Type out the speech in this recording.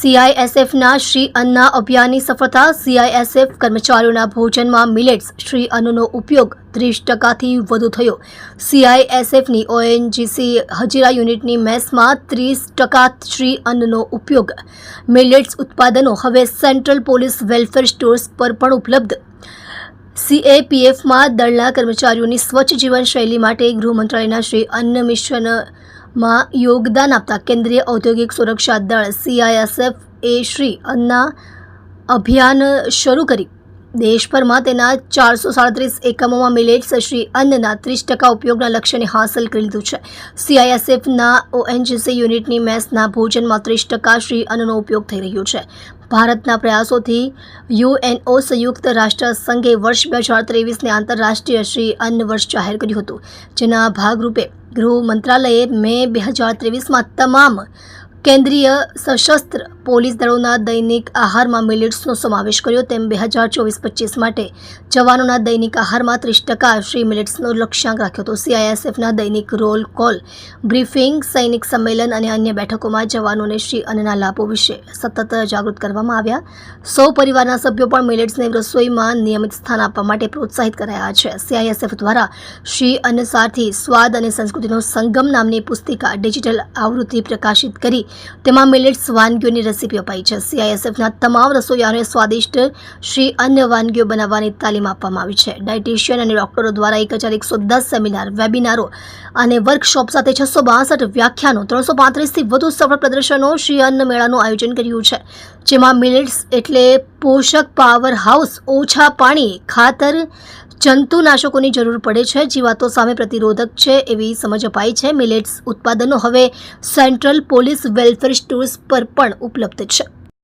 સીઆઈએસએફના શ્રી અન્ના અભિયાનની સફળતા સીઆઈએસએફ કર્મચારીઓના ભોજનમાં મિલેટ્સ શ્રી અન્નનો ઉપયોગ ત્રીસ ટકાથી વધુ થયો. સીઆઈએસએફની ઓએનજીસી હજીરા યુનિટની મેસમાં ત્રીસ ટકા શ્રી અન્નનો ઉપયોગ. મિલેટ્સ ઉત્પાદનો હવે સેન્ટ્રલ પોલીસ વેલફેર સ્ટોર્સ પર પણ ઉપલબ્ધ. સીએપીએફમાં દળના કર્મચારીઓની સ્વચ્છ જીવનશૈલી માટે ગૃહ મંત્રાલયના શ્રી અન્ન મિશનમાં યોગદાન આપતા કેન્દ્રીય ઔદ્યોગિક સુરક્ષા દળ સીઆઈએસએફ એ શ્રી અન્ના અભિયાન શરૂ કરી. દેશભરમાં તેના ચારસો સાડત્રીસ એકમોમાં મિલેટ્સ શ્રી અન્નના ત્રીસ ટકા ઉપયોગના લક્ષ્યને હાંસલ કરી લીધું છે. સીઆઈએસએફના ઓએનજીસી યુનિટની મેસના ભોજનમાં ત્રીસ ટકા શ્રી અન્નનો ઉપયોગ થઈ રહ્યો છે. ભારતના પ્રયાસોથી યુએનઓ સંયુક્ત રાષ્ટ્ર સંઘે વર્ષ બે હજાર ત્રેવીસને આંતરરાષ્ટ્રીય શ્રી અન્ન વર્ષ જાહેર કર્યું હતું, જેના ભાગરૂપે ગૃહ મંત્રાલયે મે બે હજાર ત્રેવીસમાં તમામ કેન્દ્રીય સશસ્ત્ર પોલીસ દળોના દૈનિક આહારમાં મિલેટ્સનો સમાવેશ કર્યો. તેમ બે હજાર ચોવીસ પચીસ માટે જવાનોના દૈનિક આહારમાં ત્રીસ ટકા શ્રી મિલેટ્સનો લક્ષ્યાંક રાખ્યો હતો. સીઆઈએસએફના દૈનિક રોલ કોલ, બ્રીફિંગ, સૈનિક સંમેલન અને અન્ય બેઠકોમાં જવાનોને શ્રી અન્નના લાભો વિશે સતત જાગૃત કરવામાં આવ્યા. સૌ પરિવારના સભ્યો પણ મિલેટ્સને રસોઈમાં નિયમિત સ્થાન આપવા માટે પ્રોત્સાહિત કરાયા છે. સીઆઈએસએફ દ્વારા શ્રી અન્ન સારથી સ્વાદ અને સંસ્કૃતિનો સંગમ નામની પુસ્તિકા ડિજિટલ આવૃત્તિ પ્રકાશિત કરી તેમાં મિલેટ્સ વાનગીઓની રેસીપી અપાઈ છે. સીઆઈએસએફના તમામ રસોઈયાઓને સ્વાદિષ્ટ શ્રી અન્ન વાનગીઓ બનાવવાની તાલીમ આપવામાં આવી છે. ડાયટિશિયન અને ડોક્ટરો દ્વારા એક હજાર એકસો દસ સેમિનાર વેબિનારો અને વર્કશોપ સાથે છસો બાસઠ વ્યાખ્યાનો, ત્રણસો પાંત્રીસથી વધુ સફળ પ્રદર્શનો શ્રી અન્ન મેળાનું આયોજન કર્યું છે. જેમાં મિલેટ્સ એટલે પોષક પાવર હાઉસ ઓછા પાણી, ખાતર જંતુનાશકોની જરૂર પડે છે. જીવાતો સામે પ્રતિરોધક છે એવી સમજ અપાઈ છે. મિલેટ્સ ઉત્પાદનો હવે સેન્ટ્રલ પોલીસ વેલફેર સ્ટોર્સ પર પણ ઉપલબ્ધ છે.